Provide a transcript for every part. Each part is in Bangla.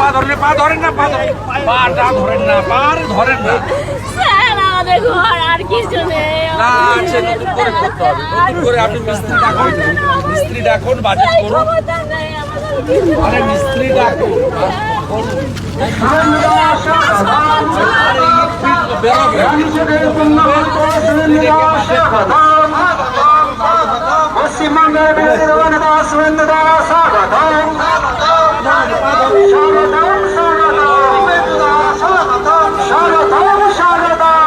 পা ধরেন পা ধরেন না পাটা ধরেন না পা ধরেন না আমাদের ঘর আর কিছু নেই না আছে নতুন করে করতে হবে নতুন করে আপনি মিস্ত্রি ডাকুন মিস্ত্রি ডাকুন বাজেট করুন আরে মিস্ত্রি ডাকুন বেরোবে। মিস্ত্রি ডেকে বাজেট করুন। পশ্চিমবঙ্গের বিরোধী বনদাস বৃন্দদা স্বাগতম স্বাগতম স্বাগতম স্বাগতম স্বাগতম স্বাগতম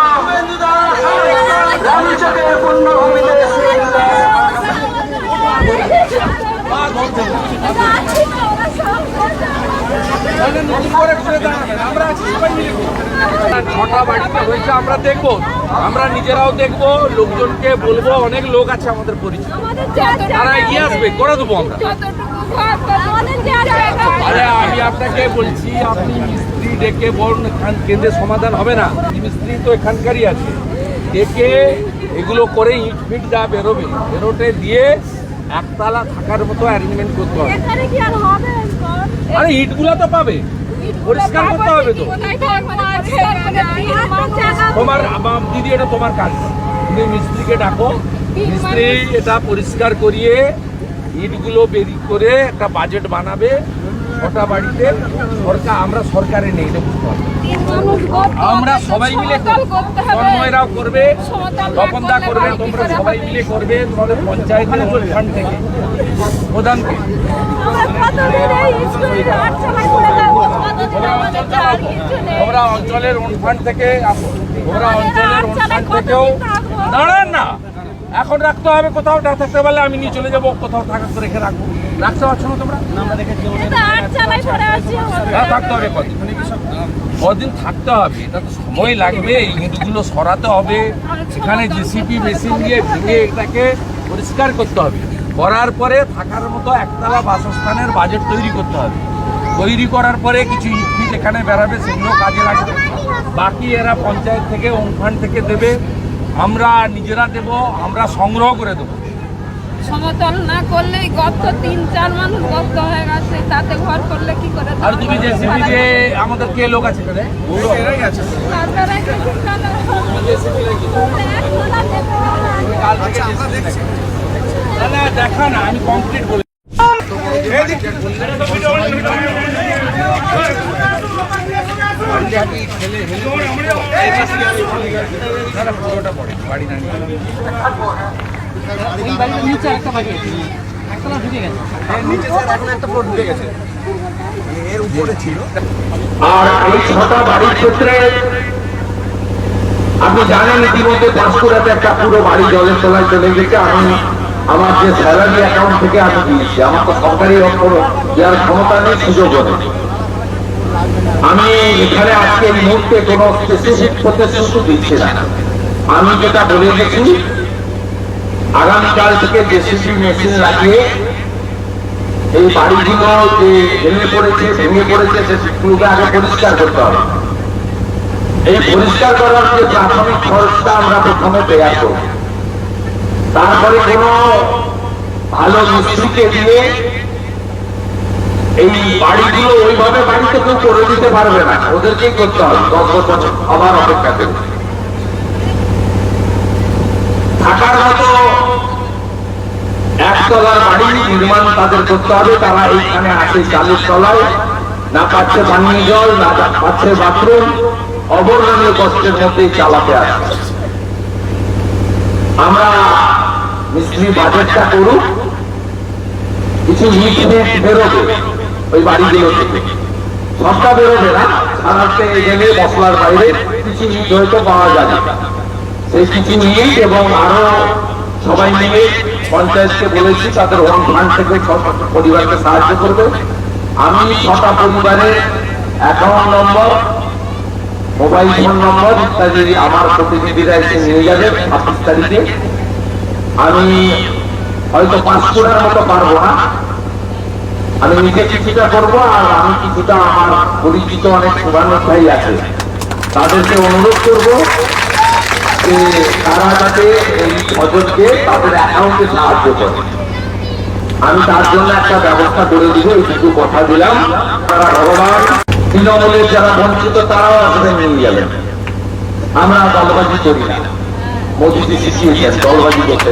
রামচকের পুণ্যভূমিতে পা ধরছেন তাহলে নতুন করে করে দাঁড়াবেন আমরা আছি সবাই মিলে করব। ছটা বাড়িতে হয়েছে, আমরা দেখব। আমরা নিজেরাও দেখব, লোকজনকে বলব, অনেক লোক আছে আমাদের পরিচিত। তারা এগিয়ে আসবে, করে দেবো আমরা। আরে, আমি আপনাকে বলছি, আপনি মিস্ত্রি ডেকে বলুন এখান কেন্দ্রে সমাধান হবে না। মিস্ত্রি তো এখানকারই আছে। ডেকে এগুলো করে ইট ফিট যা বেরোবে বেরোটে দিয়ে একতলা থাকার মতো অ্যারেঞ্জমেন্ট করতে হবে। এখানে কি আর হবে? আরে ইটগুলো তো পাবে। পরিষ্কার করতে হবে তো। তোমার আম- দিদি এটা তোমার কাজ। তুমি মিস্ত্রিকে ডাকো। মিস্ত্রি এটা পরিষ্কার করিয়ে ইটগুলো বেরি করে একটা বাজেট বানাবে। ছটা বাড়িতে, সরকার আমরা সরকারে নেই আমরা সবাই মিলে তন্ময়রাও করবে, তপনদা করবে, তোমরা সবাই মিলে করবে, তোমাদের পঞ্চায়েতের ফান্ড থেকে, প্রধানকে। তোমরা অঞ্চলের অনুফান্ড থেকে। তোমরা অঞ্চলের অনুফান্ড থেকেও দাঁড়ান না। এখন রাখতে হবে কোথাও, না থাকতে পারলে আমি নিয়ে চলে যাব, কোথাও থাকার রেখে রাখব। রাখতে পারছ না তোমরা? থাকতে হবে কদিন? কদিন থাকতে হবে? এটা তো সময় লাগবে এই ইঁটগুলো সরাতে হবে। এখানে জিসিপি মেশিন দিয়ে ভেঙে এটাকে পরিষ্কার করতে হবে। করার পরে থাকার মতো একতলা বাসস্থানের বাজেট তৈরি করতে হবে। তৈরি করার পরে কিছু ইট ফিট এখানে বেরাবে সেগুলো কাজে লাগবে। বাকি এরা পঞ্চায়েত থেকে অনুফান্ড থেকে দেবে। আমরা নিজেরা দেব আমরা সংগ্রহ করে দেবো। সমতল না করলেই গর্ত তিন চার মানুষ গর্ত হয়ে গেছে তাতে ঘর করলে কি করে আর তুমি যে যে আমাদের কে লোক আছে আছে। JCB না না দেখা না আমি কমপ্লিট বলে। পুরোটা পড়ে বাড়ি না আর এই ছটা বাড়ির ক্ষেত্রে আপনি জানেন ইতিমধ্যে পাঁশকুড়াতে একটা পুরো বাড়ি জলের তলায় চলে গেছে। আমি আমার যে স্যালারি অ্যাকাউন্ট থেকে আমি দিয়েছি, আমার তো সরকারি দেওয়ার ক্ষমতা নেই সুযোগ নেই। আমি এখানে আজকে এই মুহূর্তে কোনো স্পেসিফিক প্রতিশ্রুতি দিচ্ছি না। আমি যেটা বলে গেছি আগামীকাল থেকে জেসিবি মেশিন লাগিয়ে এই বাড়িগুলো যে ভেঙে পড়েছে ভেঙে পড়েছে সেগুলোকে আগে পরিষ্কার করতে হবে। এই পরিষ্কার করার যে প্রাথমিক খরচটা আমরা প্রথমে তৈরি করব। তারপরে কোনো ভালো মিস্ত্রিকে দিয়ে এই বাড়িগুলো ওইভাবে বাড়িতে কেউ করে দিতে পারবে না। ওদেরকেই করতে হবে। দশ বছর, আবার অপেক্ষা করে থাকার মতো একতলার বাড়ি নির্মাণ তাদের করতে হবে, তারা এইখানে আসে চালের তলায়। না পাচ্ছে পানীয় জল, না পাচ্ছে বাথরুম, অবর্ণনীয় কষ্টের মধ্যেই চালাতে আসে। আমরা মিস্ত্রি বাজেটটা করুক কিছু ইট বেরোবে ওই বাড়িগুলো থেকে। সবটা বেরোবে না সাধারণত গেলে মশলার বাইরে কিছু ইট হয়তো পাওয়া যাবে। সেই কিছু নিয়েই এবং আরও সবাই মিলে পঞ্চায়েতকে বলেছি তাদের হোম ফান্ড থেকে পরিবারকে সাহায্য করবে। আমি ছটা পরিবারের account number mobile phone number ইত্যাদি আমার প্রতিনিধিরা এসে নিয়ে যাবে ছাব্বিশ তারিখে। আমি হয়তো পাঁচ কোটার মতো পারব না। আমি নিজে কিছুটা করব আর আমি কিছুটা আমার পরিচিত অনেক ভাই আছে। তাদেরকে অনুরোধ করব যে তারা যাতে এই ছজনকে তাদের অ্যাকাউন্টে সাহায্য করে। আমি তার জন্য একটা ব্যবস্থা করে দিব, এইটুকু কথা দিলাম। তারা ভগবান, তৃণমূলের যারা বঞ্চিত, তারাও আসলে নিয়ে গেলেন। আমরা দলবাজি করি না। মোদিজি শিখিয়েছেন দলবাজি করতে।